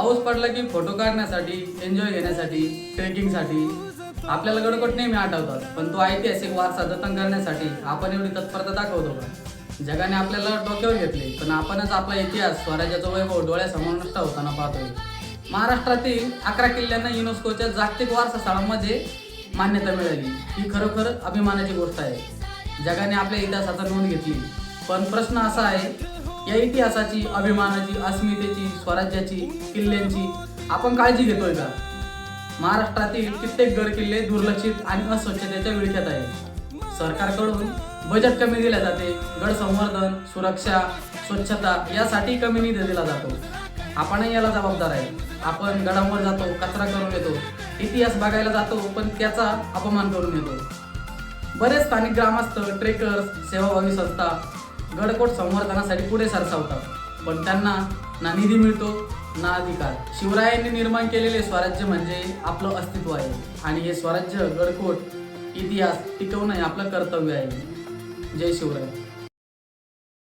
पाऊस पडला की फोटो काढण्यासाठी एन्जॉय घेण्यासाठी ट्रेकिंगसाठी आपल्याला गडकोट नेहमी आठवतात पण तो ऐतिहासिक वारसा जतन करण्यासाठी आपण एवढी तत्परता दाखवतो का? जगाने आपल्याला डोक्यावर घेतले पण आपणच आपला इतिहास स्वराज्याचा वैभव डोळ्यासमोर नष्ट होताना पाहतोय. महाराष्ट्रातील अकरा किल्ल्यांना युनेस्कोच्या जागतिक वारसा स्थळांमध्ये मान्यता मिळाली. ही खरोखर अभिमानाची गोष्ट आहे. जगाने आपल्या इतिहासाचा नोंद घेतली. पण प्रश्न असा आहे या इतिहासाची अभिमानाची अस्मितेची स्वराज्याची किल्ल्यांची आपण काळजी घेतोय का? महाराष्ट्रातील कित्येक गड किल्ले दुर्लक्षित आणि अस्वच्छतेच्या विळख्यात आहे सरकारकडून बजेट कमी दिले जाते. गड संवर्धन सुरक्षा स्वच्छता यासाठी कमी निधी दिला जातो. आपणही याला जबाबदार आहे. आपण गडांवर जातो कचरा करून येतो. इतिहास बघायला जातो पण त्याचा अपमान करून येतो. बरेच स्थानिक ग्रामस्थ ट्रेकर्स सेवाभावी संस्था गडकोट संवर्धनासाठी पुढे सरसावतात. पण त्यांना ना निधी मिळतो ना अधिकार. शिवरायांनी निर्माण केलेले स्वराज्य म्हणजे आपलं अस्तित्व आहे. आणि हे स्वराज्य गडकोट इतिहास टिकवणं हे आपलं कर्तव्य आहे. जय शिवराय.